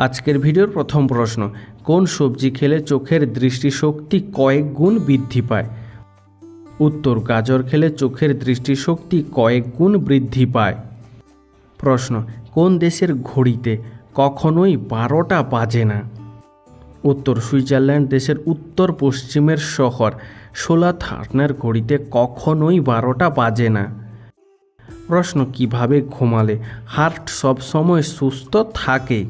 আজকের ভিডিওর প্রথম প্রশ্ন, কোন সবজি খেলে চোখের দৃষ্টিশক্তি কয়েক গুণ বৃদ্ধি পায়? উত্তর, গাজর খেলে চোখের দৃষ্টিশক্তি কয়েক গুণ বৃদ্ধি পায়। প্রশ্ন, কোন দেশের ঘড়িতে কখনোই বারোটা বাজে না? উত্তর, সুইজারল্যান্ড দেশের উত্তর পশ্চিমের শহর, সোলা থার্নার ঘড়িতে কখনোই বারোটা বাজে না। প্রশ্ন, কীভাবে ঘুমালে হার্ট সবসময় সুস্থ থাকে?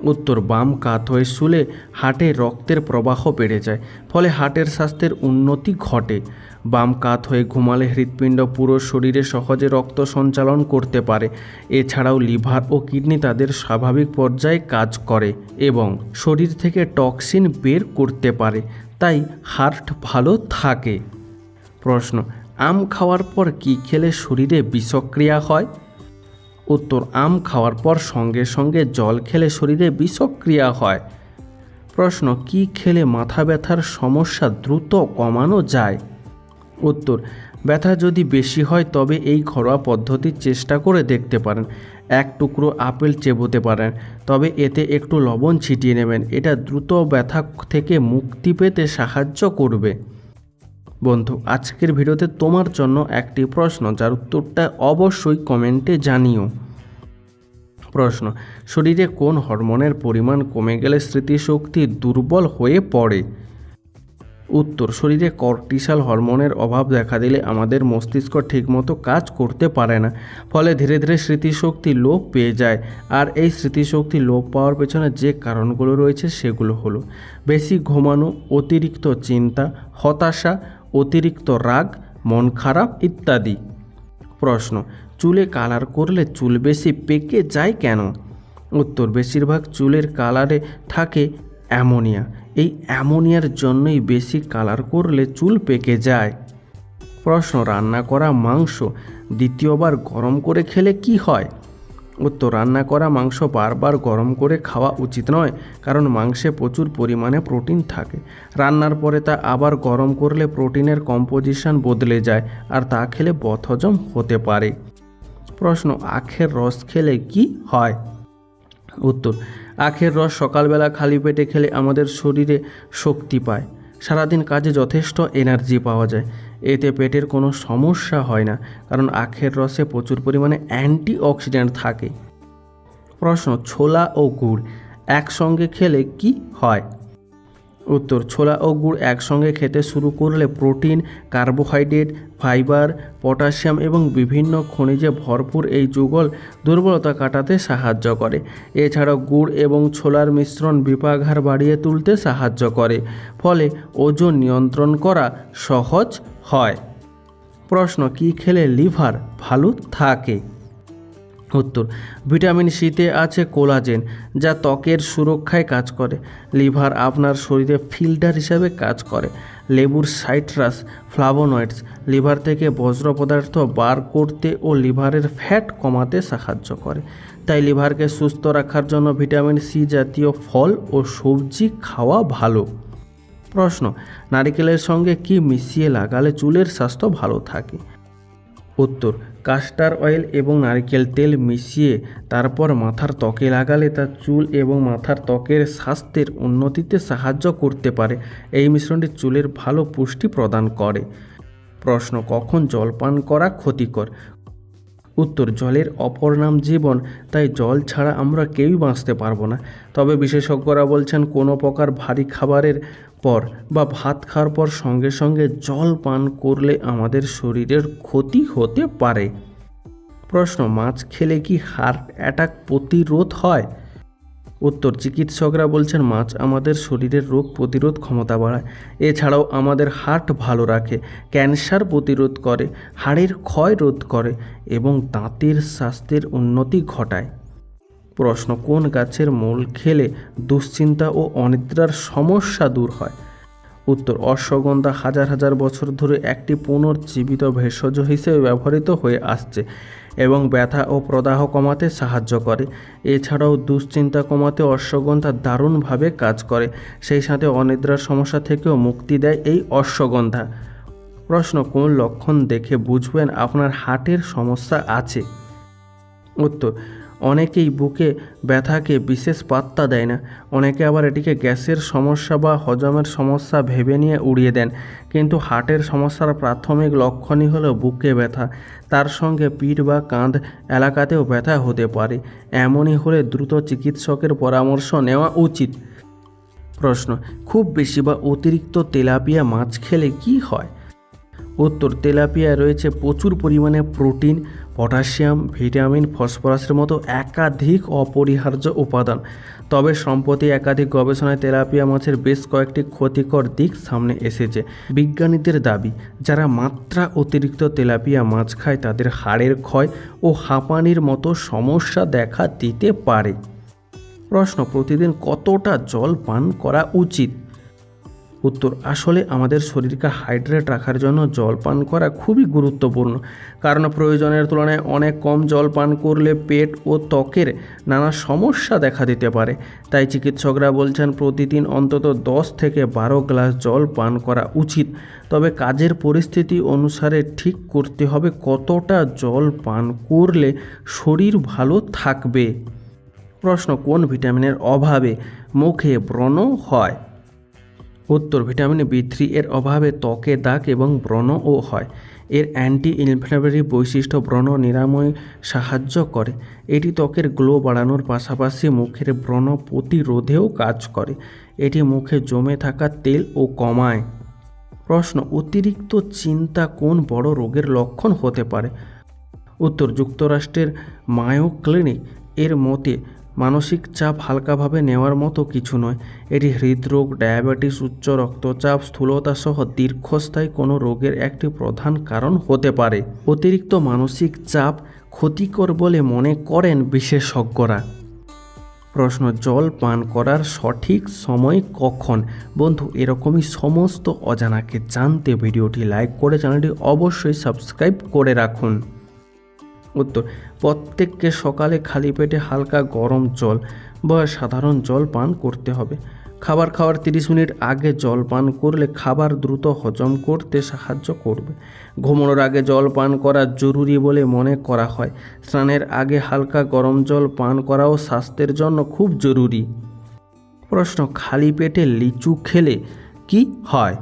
উত্তর বাম কাত হয়ে শুলে হার্টে রক্তের প্রবাহ বেড়ে যায়, ফলে হার্টের স্বাস্থ্যের উন্নতি ঘটে। বাম কাত হয়ে ঘুমালে হৃৎপিণ্ড পুরো শরীরে সহজে রক্ত সঞ্চালন করতে পারে। এছাড়াও লিভার ও কিডনি তাদের স্বাভাবিক পর্যায়ে কাজ করে এবং শরীর থেকে টক্সিন বের করতে পারে, তাই হার্ট ভালো থাকে। প্রশ্ন, আম খাওয়ার পর কি খেলে শরীরে বিষক্রিয়া হয়? উত্তর আম খাওয়ার পর সঙ্গে সঙ্গে জল খেলে শরীরে বিষক্রিয়া হয়। প্রশ্ন, কি খেলে মাথা ব্যথার সমস্যা দ্রুত কমানো যায়? উত্তর, ব্যথা যদি বেশি হয় তবে এই ঘরোয়া পদ্ধতির চেষ্টা করে দেখতে পারেন। এক টুকরো আপেল চেবোতে পারেন, তবে এতে একটু লবণ ছিটিয়ে নেবেন। এটা দ্রুত ব্যথা থেকে মুক্তি পেতে সাহায্য করবে। বন্ধু, আজকের ভিডিওতে তোমার জন্য একটি প্রশ্ন, যার উত্তরটা অবশ্যই কমেন্টে জানিও। প্রশ্ন, শরীরে কোন হরমোনের পরিমাণ কমে গেলে স্মৃতিশক্তি দুর্বল হয়ে পড়ে? উত্তর, শরীরে কর্টিসাল হরমোনের অভাব দেখা দিলে আমাদের মস্তিষ্ক ঠিকমতো কাজ করতে পারে না, ফলে ধীরে ধীরে স্মৃতিশক্তি লোপ পেয়ে যায়। আর এই স্মৃতিশক্তি লোপ পাওয়ার পেছনে যে কারণগুলো রয়েছে, সেগুলো হলো, বেশি ঘুমানো, অতিরিক্ত চিন্তা, হতাশা অতিরিক্ত রাগ, মন খারাপ ইত্যাদি। প্রশ্ন, চুলে কালার করলে চুল বেশি পেকে যায় কেন? উত্তর, বেশিরভাগ চুলের কালারে থাকে অ্যামোনিয়া। এই অ্যামোনিয়ার জন্যই বেশি কালার করলে চুল পেকে যায়। প্রশ্ন, রান্না করা মাংস দ্বিতীয়বার গরম করে খেলে কি হয়? উত্তর রান্না করা মাংস বারবার গরম করে খাওয়া উচিত নয়, কারণ মাংসে প্রচুর পরিমাণে প্রোটিন থাকে। রান্নার পরে তা আবার গরম করলে প্রোটিনের কম্পোজিশন বদলে যায় আর তা খেলে বথজম হতে পারে। প্রশ্ন, আখের রস খেলে কি হয়? উত্তর, আখের রস সকালবেলা খালি পেটে খেলে আমাদের শরীরে শক্তি পায়। সারাদিন কাজে যথেষ্ট এনার্জি পাওয়া যায়। এতে পেটের কোনো সমস্যা হয় না, কারণ আখের রসে প্রচুর পরিমাণে অ্যান্টিঅক্সিডেন্ট থাকে। প্রশ্ন, ছোলা ও গুড় একসঙ্গে খেলে কি হয়? উত্তর, ছোলা ও গুড় একসঙ্গে খেতে শুরু করলে প্রোটিন, কার্বোহাইড্রেট, ফাইবার, পটাশিয়াম এবং বিভিন্ন খনিজে ভরপুর এই যুগল দুর্বলতা কাটাতে সাহায্য করে। এছাড়াও গুড় এবং ছোলার মিশ্রণ বিপাঘার বাড়িয়ে তুলতে সাহায্য করে, ফলে ওজন নিয়ন্ত্রণ করা সহজ হয়। প্রশ্ন, কি খেলে লিভার ভালো থাকে? উত্তর, ভিটামিন সিতে আছে কোলাজেন, যা ত্বকের সুরক্ষায় কাজ করে। লিভার আপনার শরীরে ফিল্টার হিসাবে কাজ করে। লেবুর সাইট্রাস, ফ্লাভোনয়েডস, লিভার থেকে বজ্র পদার্থ বার করতে ও লিভারের ফ্যাট কমাতে সাহায্য করে। তাই লিভারকে সুস্থ রাখার জন্য ভিটামিন সি জাতীয় ফল ও সবজি খাওয়া ভালো। প্রশ্ন, নারিকেলের সঙ্গে কি মিশিয়ে লাগালে চুলের স্বাস্থ্য ভালো থাকে? উত্তর কাস্টার অয়েল এবং নারকেল তেল মিশিয়ে তারপর মাথার ত্বকে লাগালে তা চুল এবং মাথার ত্বকের স্বাস্থ্যের উন্নতিতে সাহায্য করতে পারে। এই মিশ্রণটি চুলের ভালো পুষ্টি প্রদান করে। প্রশ্ন, কখন জল পান করা ক্ষতিকর? উত্তর, জলের অপর নাম জীবন, তাই জল ছাড়া আমরা কেউই বাঁচতে পারব না। তবে বিশেষজ্ঞরা বলছেন, কোনো প্রকার ভারী খাবারের পর বা ভাত খাওয়ার পর সঙ্গে সঙ্গে জল পান করলে আমাদের শরীরের ক্ষতি হতে পারে। প্রশ্ন, মাছ খেলে কি হার্ট অ্যাটাক প্রতিরোধ হয়? উত্তর, চিকিৎসকরা বলছেন মাছ আমাদের শরীরের রোগ প্রতিরোধ ক্ষমতা বাড়ায়। এছাড়াও আমাদের হার্ট ভালো রাখে, ক্যান্সার প্রতিরোধ করে, হাড়ের ক্ষয় রোধ করে এবং দাঁতের স্বাস্থ্যের উন্নতি ঘটায়। প্রশ্ন, কোন গাছের মূল খেলে দুশ্চিন্তা ও অনিদ্রার সমস্যা দূর হয়? উত্তর, অশ্বগন্ধা হাজার হাজার বছর ধরে একটি পুনর্জীবিত ভেষজ হিসেবে ব্যবহৃত হয়ে আসছে এবং ব্যথা ও প্রদাহ কমাতে সাহায্য করে। এছাড়াও দুশ্চিন্তা কমাতে অশ্বগন্ধা দারুণভাবে কাজ করে, সেই সাথে অনিদ্রার সমস্যা থেকেও মুক্তি দেয় এই অশ্বগন্ধা। প্রশ্ন, কোন লক্ষণ দেখে বুঝবেন আপনার হার্টের সমস্যা আছে? উত্তর অনেকেই বুকে ব্যথাকে বিশেষ পাত্তা দেয় না। অনেকে আবার এটিকে গ্যাসের সমস্যা বা হজমের সমস্যা ভেবে নিয়ে উড়িয়ে দেন। কিন্তু হার্টের সমস্যার প্রাথমিক লক্ষণই হলো বুকে ব্যথা। তার সঙ্গে পিঠ বা কাঁধ এলাকাতেও ব্যথা হতে পারে। এমনই হলে দ্রুত চিকিৎসকের পরামর্শ নেওয়া উচিত। প্রশ্ন, খুব বেশি বা অতিরিক্ত তেলাপিয়া মাছ খেলে কি হয়? উত্তর তেলাপিয়া রয়েছে প্রচুর পরিমাণে প্রোটিন পটাশিয়াম, ভিটামিন, ফসফরাসের মতো একাধিক অপরিহার্য উপাদান। তবে সম্প্রতি একাধিক গবেষণায় তেলাপিয়া মাছের বেশ কয়েকটি ক্ষতিকর দিক সামনে এসেছে। বিজ্ঞানীদের দাবি, যারা মাত্রা অতিরিক্ত তেলাপিয়া মাছ খায়, তাদের হাড়ের ক্ষয় ও হাঁপানির মতো সমস্যা দেখা দিতে পারে। প্রশ্ন, প্রতিদিন কতটা জল পান করা উচিত? উত্তর, আসলে আমাদের শরীরকে হাইড্রেট রাখার জন্য জল পান করা খুবই গুরুত্বপূর্ণ। কারণ প্রয়োজনের তুলনায় অনেক কম জল পান করলে পেট ও ত্বকের নানা সমস্যা দেখা দিতে পারে। তাই চিকিৎসকরা বলছেন, প্রতিদিন অন্তত দশ থেকে বারো গ্লাস জল পান করা উচিত। তবে কাজের পরিস্থিতি অনুসারে ঠিক করতে হবে কতটা জল পান করলে শরীর ভালো থাকবে। প্রশ্ন, কোন ভিটামিনের অভাবে মুখে ব্রণ হয়? উত্তর ভিটামিন বি থ্রি এর অভাবে ত্বকে দাগ এবং ব্রণও হয়। এর অ্যান্টি ইনফ্লামেটরি বৈশিষ্ট্য ব্রণ নিরাময় সাহায্য করে। এটি ত্বকের গ্লো বাড়ানোর পাশাপাশি মুখের ব্রণ প্রতিরোধেও কাজ করে। এটি মুখে জমে থাকা তেল ও কমায়। প্রশ্ন, অতিরিক্ত চিন্তা কোন বড় রোগের লক্ষণ হতে পারে? উত্তর, যুক্তরাষ্ট্রের মায়ো ক্লিনিক এর মতে মানসিক চাপ হালকাভাবে নেওয়ার মতো কিছু নয়। এটি হৃদরোগ, ডায়াবেটিস, উচ্চ রক্তচাপ, স্থূলতা সহ দীর্ঘস্থায়ী কোনো রোগের একটি প্রধান কারণ হতে পারে। অতিরিক্ত মানসিক চাপ ক্ষতিকর বলে মনে করেন বিশেষজ্ঞরা। প্রশ্ন, জল পান করার সঠিক সময় কখন? বন্ধু, এরকমই সমস্ত অজানাকে জানতে ভিডিওটি লাইক করে চ্যানেলটি অবশ্যই সাবস্ক্রাইব করে রাখুন। উত্তর, প্রত্যেককে সকালে খালি পেটে হালকা গরম জল বা সাধারণ জল পান করতে হবে। খাবার খাওয়ার তিরিশ মিনিট আগে জল পান করলে খাবার দ্রুত হজম করতে সাহায্য করবে। ঘুমানোর আগে জল পান করা জরুরি বলে মনে করা হয়। স্নানের আগে হালকা গরম জল পান করাও স্বাস্থ্যের জন্য খুব জরুরি। প্রশ্ন, খালি পেটে লিচু খেলে কি হয়?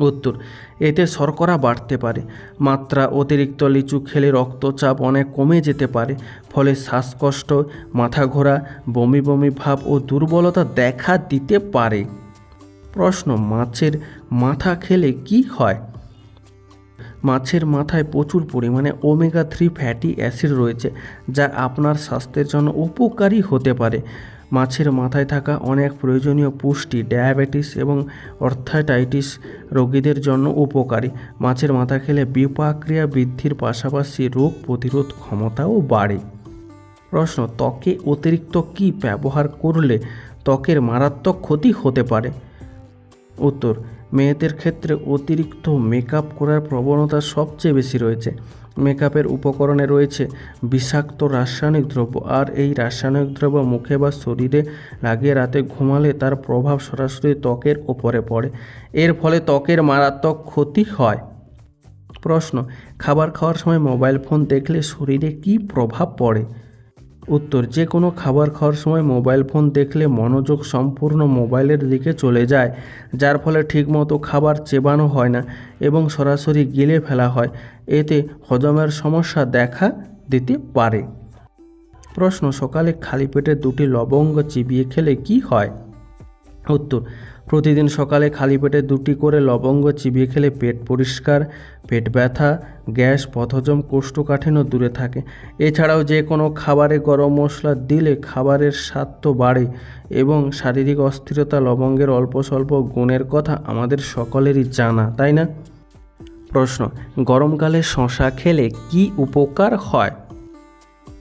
উত্তর। এতে শর্করা বাড়তে পারে, মাত্রা অতিরিক্ত লিচু খেলে রক্তচাপ অনেক কমে যেতে পারে, ফলে শ্বাসকষ্ট, মাথা ঘোরা, বমি বমি ভাব ও দুর্বলতা দেখা দিতে পারে। প্রশ্ন, মাছের মাথা খেলে কি হয়? মাছের মাথায় প্রচুর পরিমাণে ওমেগা থ্রি ফ্যাটি অ্যাসিড রয়েছে, যা আপনার স্বাস্থ্যের জন্য উপকারী হতে পারে। মাছের মাথায় থাকা অনেক প্রয়োজনীয় পুষ্টি, ডায়াবেটিস এবং অর্থাইটাইটিস রোগীদের জন্য উপকারী। মাছের মাথা খেলে বিপাক্রিয়া বৃদ্ধির পাশাপাশি রোগ প্রতিরোধ ক্ষমতাও বাড়ে। প্রশ্ন, ত্বকে অতিরিক্ত কি ব্যবহার করলে ত্বকের মারাত্মক ক্ষতি হতে পারে? উত্তর মেয়েদের ক্ষেত্রে অতিরিক্ত মেকআপ করার প্রবণতা সবচেয়ে বেশি রয়েছে। মেকআপের উপকরণে রয়েছে বিষাক্ত রাসায়নিক দ্রব্য আর এই রাসায়নিক দ্রব্য মুখে বা শরীরে লাগিয়ে রাতে ঘুমালে তার প্রভাব সরাসরি ত্বকের ওপরে পড়ে। এর ফলে ত্বকের মারাত্মক ক্ষতি হয়। প্রশ্ন, খাবার খাওয়ার সময় মোবাইল ফোন দেখলে শরীরে কী প্রভাব পড়ে? উত্তর, যে কোনো খাবার খাওয়ার সময় মোবাইল ফোন দেখলে মনোযোগ সম্পূর্ণ মোবাইলের দিকে চলে যায়, যার ফলে ঠিকমতো খাবার চেবানো হয় না এবং সরাসরি গিলে ফেলা হয়। এতে হজমের সমস্যা দেখা দিতে পারে। প্রশ্ন, সকালে খালি পেটে দুটি লবঙ্গ চিবিয়ে খেলে কি হয়? উত্তর প্রতিদিন সকালে খালি পেটে দুটি করে লবঙ্গ চিবিয়ে খেলে পেট পরিষ্কার, পেট ব্যথা, গ্যাস পথজম কোষ্ঠকাঠিন্য দূরে থাকে। এছাড়াও যে কোনো খাবারে গরম মশলা দিলে খাবারের স্বাদ তো বাড়ে এবং শারীরিক অস্থিরতা লবঙ্গের অল্প স্বল্প গুণের কথা আমাদের সকলেরই জানা, তাই না? প্রশ্ন, গরমকালে শশা খেলে কি উপকার হয়?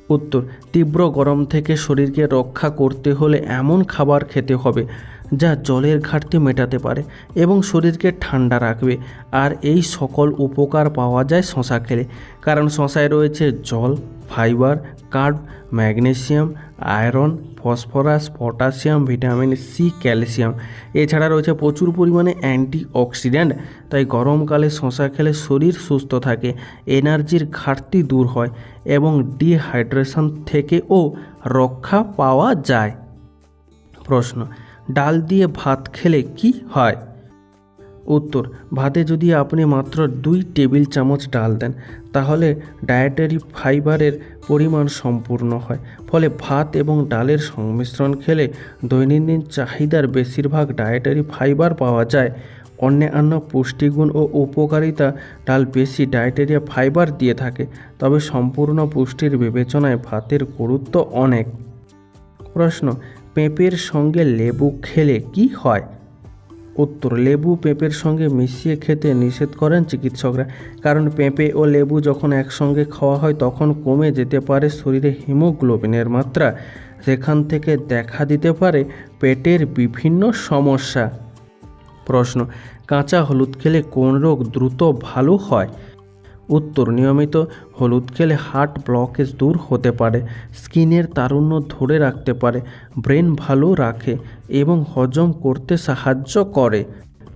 উত্তর, তীব্র গরম থেকে শরীরকে রক্ষা করতে হলে এমন খাবার খেতে হবে। যা জলের ঘাটতি মেটাতে পারে এবং শরীরকে ঠান্ডা রাখবে। আর এই সকল উপকার পাওয়া যায় শশা খেলে। কারণ শশায় রয়েছে জল, fibre, carb, magnesium, iron, phosphorus potassium vitamin C, calcium. এছাড়া রয়েছে প্রচুর পরিমাণে অ্যান্টিঅক্সিডেন্ট। তাই গরমকালে শশা খেলে শরীর সুস্থ থাকে, এনার্জির ঘাটতি দূর হয় এবং ডিহাইড্রেশন থেকেও রক্ষা পাওয়া যায়। প্রশ্ন ডাল দিয়ে ভাত খেলে কি হয়? উত্তর, ভাতে যদি আপনি মাত্র দুই টেবিল চামচ ডাল দেন, তাহলে ডায়েটারি ফাইবারের পরিমাণ সম্পূর্ণ হয়। ফলে ভাত এবং ডালের সংমিশ্রণ খেলে দৈনন্দিন চাহিদার বেশিরভাগ ডায়েটারি ফাইবার পাওয়া যায়। অন্যান্য পুষ্টিগুণ ও উপকারিতা ডাল বেশি ডায়েটেরিয়া ফাইবার দিয়ে থাকে, তবে সম্পূর্ণ পুষ্টির বিবেচনায় ভাতের গুরুত্ব অনেক। প্রশ্ন পেঁপের সঙ্গে লেবু খেলে কি হয়? উত্তর, লেবু পেঁপের সঙ্গে মিশিয়ে খেতে নিষেধ করেন চিকিৎসকরা, কারণ পেঁপে ও লেবু যখন একসঙ্গে খাওয়া হয় তখন কমে যেতে পারে শরীরে হিমোগ্লোবিনের মাত্রা সেখান থেকে দেখা দিতে পারে পেটের বিভিন্ন সমস্যা। প্রশ্ন, কাঁচা হলুদ খেলে কোন রোগ দ্রুত ভালো হয়? উত্তর নিয়মিত হলুদ খেলে হার্ট ব্লকেজ দূর হতে পারে, স্কিনের তারুণ্য ধরে রাখতে পারে, ব্রেন ভালো রাখে এবং হজম করতে সাহায্য করে।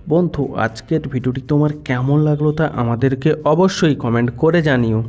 বন্ধু, আজকের ভিডিওটি তোমার কেমন লাগল তা আমাদেরকে অবশ্যই কমেন্ট করে জানিও।